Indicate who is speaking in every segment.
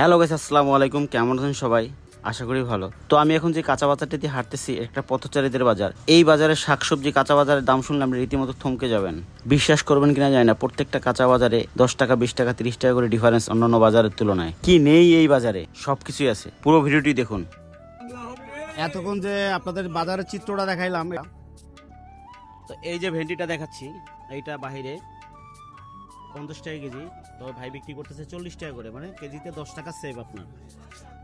Speaker 1: Hello guys, আসসালামু আলাইকুম। কেমন আছেন সবাই? আশা করি ভালো। তো আমি এখন যে কাঁচা বাজারটি দিয়ে হাঁটতেছি, একটা পথচারীদের বাজার। এই বাজারে শাকসবজি, কাঁচা বাজারের দাম শুনলে আপনি রীতিমতো থমকে যাবেন। বিশ্বাস করবেন কিনা যায় না, প্রত্যেকটা কাঁচা বাজারে দশ টাকা, বিশ টাকা, তিরিশ টাকা করে ডিফারেন্স অন্যান্য বাজারের তুলনায়। কি নেই এই বাজারে? সব কিছুই আছে। পুরো ভিডিওটি দেখুন। এতক্ষণ যে আপনাদের বাজারের চিত্রটা দেখাইলাম, তো এই যে ভেন্ডিটা দেখাচ্ছি, এইটা বাহিরে। পঞ্চাশ টাকা কেজি তো ভাই বিক্রি করতেছে চল্লিশ টাকা করে মানে কেজিতে দশ টাকা সেভ আপনার।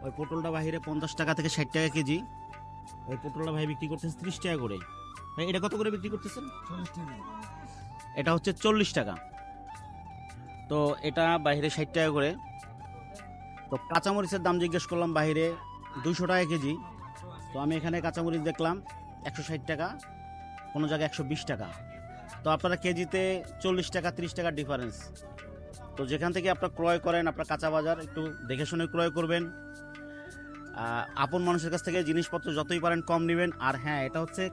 Speaker 1: ওই পটলটা বাহিরে পঞ্চাশ টাকা থেকে ষাট টাকা কেজি ওই পটলটা ভাই বিক্রি করতেছে ত্রিশ টাকা করে। ভাই এটা কত করে বিক্রি করতেছেন? এটা হচ্ছে চল্লিশ টাকা। তো এটা বাইরে ষাট টাকা করে। তো কাঁচামরিচের দাম জিজ্ঞেস করলাম বাইরে দুশো টাকা কেজি। তো আমি এখানে কাঁচামরিচ দেখলাম একশো ষাট টাকা কোনো জায়গায় একশো বিশ টাকা। তো আপনারা কেজিতে চল্লিশ টাকা, ত্রিশ টাকার ডিফারেন্স তো যেখান থেকে আপনারা ক্রয় করেন, আপনার কাঁচা বাজার, একটু দেখে শুনে ক্রয় করবেন। আপন মানুষের কাছ থেকে জিনিসপত্র যতই পারেন কম নেবেন। আর হ্যাঁ এটা হচ্ছে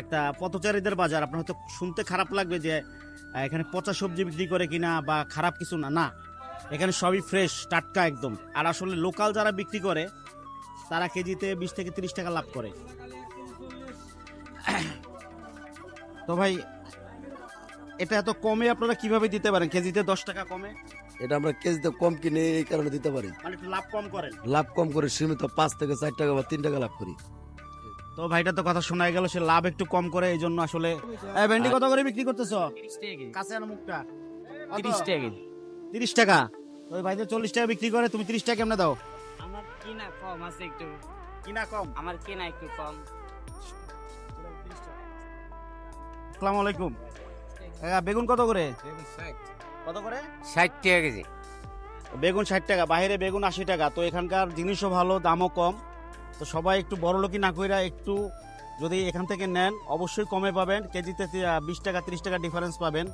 Speaker 1: একটা পথচারীদের বাজার। আপনার হয়তো শুনতে খারাপ লাগবে যে এখানে পচা সবজি বিক্রি করে কিনা বা খারাপ কিছু না। না, এখানে সবই ফ্রেশ টাটকা একদম। আর আসলে লোকাল যারা বিক্রি করে, তারা কেজিতে বিশ থেকে তিরিশ টাকা লাভ করে। তো ভাই এটা এত কমে আপনারা কীভাবে দিতে পারেন? কেজিতে দশ টাকা কমে?
Speaker 2: এটা আমরা কেজিতে কম কিনে এই কারণে দিতে পারি।
Speaker 1: মানে একটু লাভ কম করেন।
Speaker 2: লাভ কম করে সীমিত পাঁচ থেকে চার টাকা বা তিন টাকা লাভ করি।
Speaker 1: তো ভাইটা তো কথা শোনা গেল সে লাভ একটু কম করে এই জন্য আসলে এই ভেন্ডি কত করে বিক্রি করতেছো? কাছে আনো মুখটা। তিরিশ টাকা তিরিশ টাকা? ওই ভাইদের চল্লিশ টাকা বিক্রি করে তুমি তিরিশ টাকা কেমনে দাও?
Speaker 3: আমার কিনা কম আছে একটু।
Speaker 1: কিনা কম?
Speaker 3: আমার কিনা একটু কম।
Speaker 1: আসসালামু আলাইকুম। কাকা, বেগুন কত করে? কত করে?
Speaker 3: ষাট টাকা কেজি।
Speaker 1: বেগুন ষাট টাকা বাইরে বেগুন আশি টাকা। তো এখানকার জিনিসও ভালো দামও কম। তো সবাই একটু বড় লোকই না কইরা একটু যদি এখান থেকে নেন অবশ্যই কমে পাবেন। কেজিতে বিশ টাকা তিরিশ টাকা ডিফারেন্স পাবেন।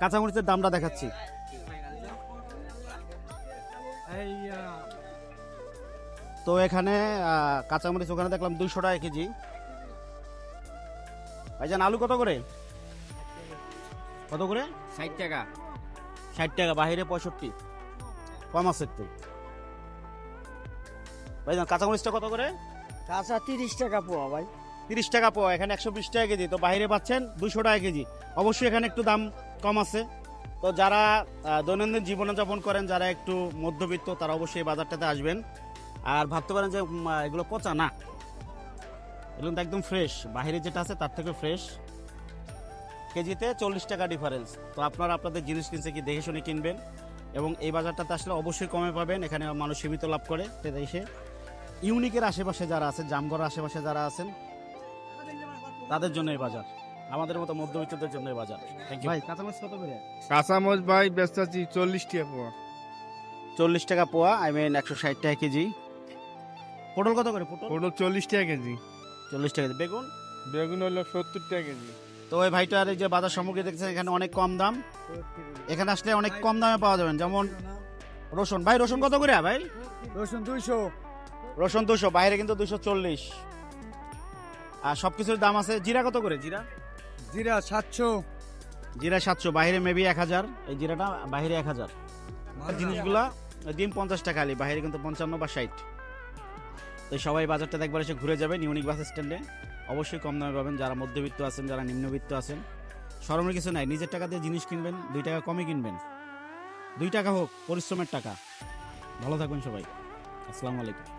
Speaker 1: কাঁচামরিচের দামটা দেখাচ্ছি। তো এখানে কাঁচামরিচ ওখানে দেখলাম দুইশো টাকা কেজি। ভাইজান আলু কত করে? কত করে?
Speaker 3: ষাট টাকা।
Speaker 1: ষাট টাকা বাহিরে পঁয়ষট্টি। কম আছে একটু। ভাই কাঁচামরিচটা কত করে?
Speaker 4: কাঁচা তিরিশ টাকা পোয়া ভাই।
Speaker 1: তিরিশ টাকা পাওয়া এখানে একশো বিশ টাকা কেজি। তো বাইরে পাচ্ছেন দুশো টাকা কেজি। অবশ্যই এখানে একটু দাম কম আছে। তো যারা দৈনন্দিন জীবনযাপন করেন যারা একটু মধ্যবিত্ত তারা অবশ্যই বাজারটাতে আসবেন। আর ভাবতে পারেন যে এগুলো পচা না। এগুলো তো একদম ফ্রেশ বাইরে যেটা আছে তার থেকে ফ্রেশ কেজিতে চল্লিশ টাকা ডিফারেন্স তো আপনারা আপনাদের জিনিস কিনছে কি দেখে শুনে কিনবেন। এবং এই বাজারটাতে আসলে অবশ্যই কমে পাবেন। এখানে মানুষ সীমিত লাভ করে সেটা এসে ইউনিকের আশেপাশে যারা আছেন জামগড়ের আশেপাশে যারা আছেন তাদের জন্য এই বাজার। আমাদের মতো মধ্যবিত্তদের জন্য এই বাজার। ভাই কাঁচামরিচ কত করে?
Speaker 5: কাঁচামরিচ ভাই ব্যস্ত আছি চল্লিশ টাকা পোয়া।
Speaker 1: চল্লিশ টাকা পোয়া আই মিন একশো ষাট টাকা কেজি। পটল কত করে? পটল?
Speaker 5: পটল চল্লিশ টাকা কেজি।
Speaker 1: চল্লিশ টাকা কেজি। বেগুন?
Speaker 5: বেগুন হলো সত্তর টাকা কেজি।
Speaker 1: তো ওই ভাইটার এই যে বাজার সামগ্রী দেখছেন এখানে অনেক কম দাম। এখানে আসলে অনেক কম দামে পাওয়া যাবেন যেমন রসুন। ভাই রসুন কত করে ভাই?
Speaker 4: রসুন দুইশো।
Speaker 1: রসুন দুশো বাইরে কিন্তু দুশো চল্লিশ। আর সব কিছুর দাম আছে জিরা কত করে? জিরা?
Speaker 4: জিরা সাতশো।
Speaker 1: জিরা সাতশো বাইরে মেবি এক হাজার। এই জিরাটা বাইরে এক হাজার। জিনিসগুলা দিন পঞ্চাশ টাকা আলি বাইরে কিন্তু পঞ্চান্ন বা ষাট। তো সবাই বাজারটা একবার এসে ঘুরে যাবে ইউনিক বাস স্ট্যান্ডে। অবশ্যই কম দামে পাবেন। যারা মধ্যবিত্ত আছেন, যারা নিম্নবিত্ত আছেন সরমের কিছু নাই। নিজের টাকা দিয়ে জিনিস কিনবেন, দুই টাকা কমই কিনবেন। দুই টাকা হোক, পরিশ্রমের টাকা। ভালো থাকবেন সবাই। আসসালামু আলাইকুম।